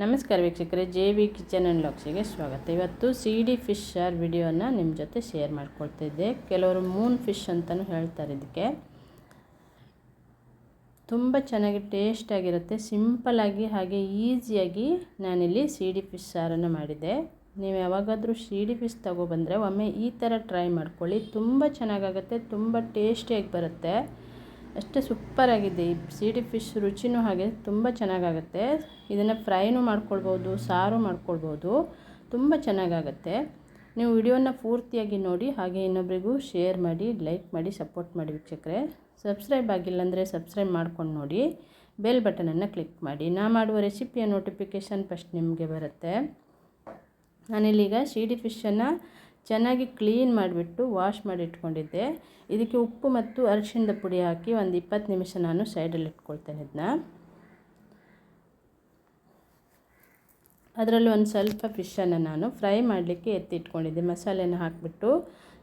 ನಮಸ್ಕಾರ ವೀಕ್ಷಕರೇ, J V kitchen and ಲಾಕ್ಸಿಗೆ ಸ್ವಾಗತ. ಇವತ್ತು ಸಿ ಡಿ ಫಿಶ್ ಶಾರ್ ವಿಡಿಯೋನ ನಿಮ್ಮ ಜೊತೆ ಶೇರ್ ಮಾಡ್ಕೊಳ್ತಿದ್ದೆ ಕೆಲವರು ಮೂನ್ ಫಿಶ್ ಅಂತಲೂ ಹೇಳ್ತಾರೆ ಇದಕ್ಕೆ. ತುಂಬ ಚೆನ್ನಾಗಿ ಟೇಸ್ಟಾಗಿರುತ್ತೆ ಸಿಂಪಲಾಗಿ ಹಾಗೆ ಈಸಿಯಾಗಿ ನಾನಿಲ್ಲಿ ಸಿ ಡಿ ಫಿಶ್ ಸಾರನ್ನು ಮಾಡಿದ್ದೆ. ನೀವು ಯಾವಾಗಾದರೂ ಸಿ ಡಿ ಫಿಶ್ ತೊಗೊಬಂದರೆ ಒಮ್ಮೆ ಈ ಥರ ಟ್ರೈ ಮಾಡ್ಕೊಳ್ಳಿ. ತುಂಬ ಚೆನ್ನಾಗಾಗುತ್ತೆ, ತುಂಬ ಟೇಸ್ಟಿಯಾಗಿ ಬರುತ್ತೆ. ಅಷ್ಟೇ ಸೂಪರಾಗಿದೆ ಈ ಸೀಡಿ ಫಿಶ್ ರುಚಿನೂ ಹಾಗೆ ತುಂಬ ಚೆನ್ನಾಗಾಗತ್ತೆ. ಇದನ್ನು ಫ್ರೈನೂ ಮಾಡ್ಕೊಳ್ಬೋದು, ಸಾರು ಮಾಡ್ಕೊಳ್ಬೋದು. ತುಂಬ ಚೆನ್ನಾಗಾಗತ್ತೆ. ನೀವು ವಿಡಿಯೋನ ಪೂರ್ತಿಯಾಗಿ ನೋಡಿ, ಹಾಗೆ ಇನ್ನೊಬ್ಬರಿಗೂ ಶೇರ್ ಮಾಡಿ ಲೈಕ್ ಮಾಡಿ ಸಪೋರ್ಟ್ ಮಾಡಿ ವೀಕ್ಷಕರೆ. ಸಬ್ಸ್ಕ್ರೈಬ್ ಆಗಿಲ್ಲ ಅಂದರೆ ಸಬ್ಸ್ಕ್ರೈಬ್ ಮಾಡ್ಕೊಂಡು ನೋಡಿ. ಬೆಲ್ ಬಟನನ್ನು ಕ್ಲಿಕ್ ಮಾಡಿ. ನಾ ಮಾಡುವ ರೆಸಿಪಿಯ ನೋಟಿಫಿಕೇಷನ್ ಫಸ್ಟ್ ನಿಮಗೆ ಬರುತ್ತೆ. ನಾನಿಲ್ಲೀಗ ಶೀಡಿ ಫಿಶನ್ನು ಚೆನ್ನಾಗಿ ಕ್ಲೀನ್ ಮಾಡಿಬಿಟ್ಟು ವಾಶ್ ಮಾಡಿ ಇಟ್ಕೊಂಡಿದ್ದೆ ಇದಕ್ಕೆ ಉಪ್ಪು ಮತ್ತು ಅರಿಶಿಣದ ಪುಡಿ ಹಾಕಿ ಒಂದು ಇಪ್ಪತ್ತು ನಿಮಿಷ ನಾನು ಸೈಡಲ್ಲಿ ಇಟ್ಕೊಳ್ತೇನೆ ಇದನ್ನ. ಅದರಲ್ಲಿ ಒಂದು ಸ್ವಲ್ಪ ಫಿಶನ್ನು ನಾನು ಫ್ರೈ ಮಾಡಲಿಕ್ಕೆ ಎತ್ತಿ ಇಟ್ಕೊಂಡಿದ್ದೆ ಮಸಾಲೆನ ಹಾಕಿಬಿಟ್ಟು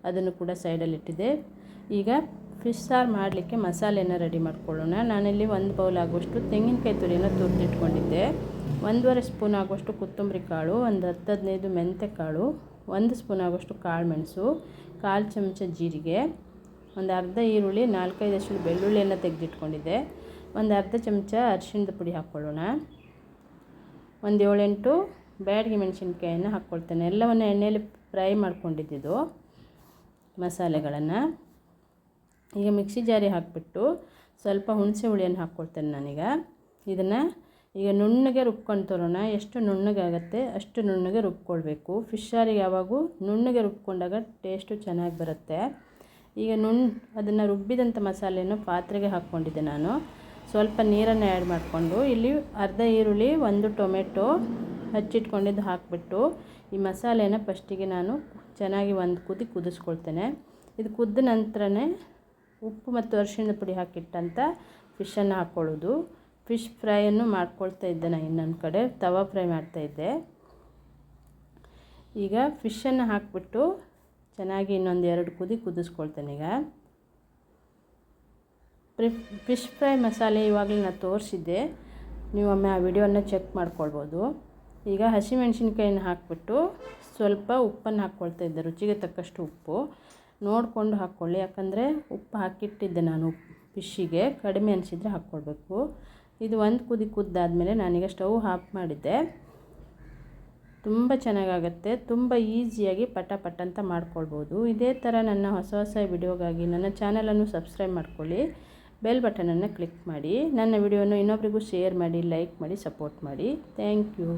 ಅದನ್ನು ಕೂಡ ಸೈಡಲ್ಲಿ ಇಟ್ಟಿದ್ದೆ. ಈಗ ಫಿಶ್ ಸಾರು ಮಾಡಲಿಕ್ಕೆ ಮಸಾಲೆನ ರೆಡಿ ಮಾಡ್ಕೊಳ್ಳೋಣ. ನಾನಿಲ್ಲಿ ಒಂದು ಬೌಲ್ ಆಗುವಷ್ಟು ತೆಂಗಿನಕಾಯಿ ತುರಿನ ತುರಿದಿಟ್ಕೊಂಡಿದ್ದೆ. ಒಂದೂವರೆ ಸ್ಪೂನ್ ಆಗುವಷ್ಟು ಕೊತ್ತಂಬರಿ ಕಾಳು, ಒಂದು ಹತ್ತು ಹದಿನೈದು ಮೆಂತ್ಯ ಕಾಳು ಒಂದು ಸ್ಪೂನ್ ಆಗೋಷ್ಟು ಕಾಳು ಮೆಣಸು, ಕಾಲು ಚಮಚ ಜೀರಿಗೆ, ಒಂದು ಅರ್ಧ ಈರುಳ್ಳಿ, ನಾಲ್ಕೈದು ಅಷ್ಟು ಬೆಳ್ಳುಳ್ಳಿಯನ್ನು ತೆಗೆದಿಟ್ಕೊಂಡಿದ್ದೆ. ಒಂದು ಅರ್ಧ ಚಮಚ ಅರಿಶಿಣದ ಪುಡಿ ಹಾಕ್ಕೊಳ್ಳೋಣ. ಒಂದು ಏಳೆಂಟು ಬ್ಯಾಡಗಿ ಮೆಣಸಿನ್ಕಾಯನ್ನು ಹಾಕ್ಕೊಳ್ತೇನೆ. ಎಲ್ಲವನ್ನು ಎಣ್ಣೆಯಲ್ಲಿ ಫ್ರೈ ಮಾಡ್ಕೊಂಡಿದ್ದು ಮಸಾಲೆಗಳನ್ನು. ಈಗ ಮಿಕ್ಸಿ ಜಾರಿ ಹಾಕಿಬಿಟ್ಟು ಸ್ವಲ್ಪ ಹುಣಸೆ ಹುಳಿಯನ್ನು ಹಾಕ್ಕೊಳ್ತೇನೆ ನಾನೀಗ. ಇದನ್ನು ಈಗ ನುಣ್ಣಗೆ ರುಬ್ಕೊಂಡು ತರೋಣ ಎಷ್ಟು ನುಣ್ಣಗಾಗತ್ತೆ ಅಷ್ಟು ನುಣ್ಣಗೆ ರುಬ್ಕೊಳ್ಬೇಕು. ಫಿಶ್ ಸಾರಿಗೆ ಯಾವಾಗೂ ನುಣ್ಣಗೆ ರುಬ್ಕೊಂಡಾಗ ಟೇಸ್ಟು ಚೆನ್ನಾಗಿ ಬರುತ್ತೆ. ಈಗ ನುಣ್, ಅದನ್ನು ರುಬ್ಬಿದಂಥ ಮಸಾಲೆಯನ್ನು ಪಾತ್ರೆಗೆ ಹಾಕ್ಕೊಂಡಿದ್ದೆ ನಾನು. ಸ್ವಲ್ಪ ನೀರನ್ನು ಆ್ಯಡ್ ಮಾಡಿಕೊಂಡು, ಇಲ್ಲಿ ಅರ್ಧ ಈರುಳ್ಳಿ, ಒಂದು ಟೊಮೆಟೊ ಹಚ್ಚಿಟ್ಕೊಂಡಿದ್ದು ಹಾಕಿಬಿಟ್ಟು ಈ ಮಸಾಲೆನ ಫಸ್ಟಿಗೆ ನಾನು ಚೆನ್ನಾಗಿ ಒಂದು ಕುದಿ ಕುದಿಸ್ಕೊಳ್ತೇನೆ. ಇದು ಕುದ್ದ ನಂತರನೇ ಉಪ್ಪು ಮತ್ತು ಅರಿಶಿಣದ ಪುಡಿ ಹಾಕಿಟ್ಟಂಥ ಫಿಶನ್ನು ಹಾಕ್ಕೊಳ್ಳೋದು ಫಿಶ್ ಫ್ರೈಯನ್ನು ಮಾಡ್ಕೊಳ್ತಾ ಇದ್ದೆ ನಾನು ಇನ್ನೊಂದು ಕಡೆ, ತವಾ ಫ್ರೈ ಮಾಡ್ತಾಯಿದ್ದೆ ಈಗ ಫಿಶನ್ನು ಹಾಕಿಬಿಟ್ಟು ಚೆನ್ನಾಗಿ ಇನ್ನೊಂದು ಎರಡು ಕುದಿ ಕುದಿಸ್ಕೊಳ್ತೇನೆ ಈಗ. ಫಿಶ್ ಫ್ರೈ ಮಸಾಲೆ ಇವಾಗಲೇ ನಾನು ತೋರಿಸಿದ್ದೆ. ನೀವು ಒಮ್ಮೆ ಆ ವಿಡಿಯೋನ ಚೆಕ್ ಮಾಡ್ಕೊಳ್ಬೋದು. ಈಗ ಹಸಿಮೆಣ್ಸಿನ್ಕಾಯಿನ ಹಾಕಿಬಿಟ್ಟು ಸ್ವಲ್ಪ ಉಪ್ಪನ್ನು ಹಾಕ್ಕೊಳ್ತಾ ಇದ್ದೆ, ರುಚಿಗೆ ತಕ್ಕಷ್ಟು ಉಪ್ಪು. ನೋಡಿಕೊಂಡು ಹಾಕ್ಕೊಳ್ಳಿ, ಯಾಕಂದರೆ ಉಪ್ಪು ಹಾಕಿಟ್ಟಿದ್ದೆ ನಾನು ಫಿಶ್ಶಿಗೆ ಕಡಿಮೆ ಅನಿಸಿದರೆ ಹಾಕ್ಕೊಳ್ಬೇಕು. ಇದು ಒಂದು ಕುದಿ ಕುದ್ದಾದಮೇಲೆ ನಾನೀಗ ಸ್ಟವ್ ಆಫ್ ಮಾಡಿದ್ದೆ. ತುಂಬ ಚೆನ್ನಾಗಾಗತ್ತೆ. ತುಂಬ ಈಸಿಯಾಗಿ ಪಟ ಪಟ ಅಂತ ಮಾಡ್ಕೊಳ್ಬೋದು. ಇದೇ ಥರ ನನ್ನ ಹೊಸ ಹೊಸ ವಿಡಿಯೋಗಾಗಿ ನನ್ನ ಚಾನಲನ್ನು ಸಬ್ಸ್ಕ್ರೈಬ್ ಮಾಡ್ಕೊಳ್ಳಿ. ಬೆಲ್ ಬಟನನ್ನು ಕ್ಲಿಕ್ ಮಾಡಿ. ನನ್ನ ವಿಡಿಯೋನ ಇನ್ನೊಬ್ರಿಗೂ ಶೇರ್ ಮಾಡಿ, ಲೈಕ್ ಮಾಡಿ, ಸಪೋರ್ಟ್ ಮಾಡಿ. Thank you.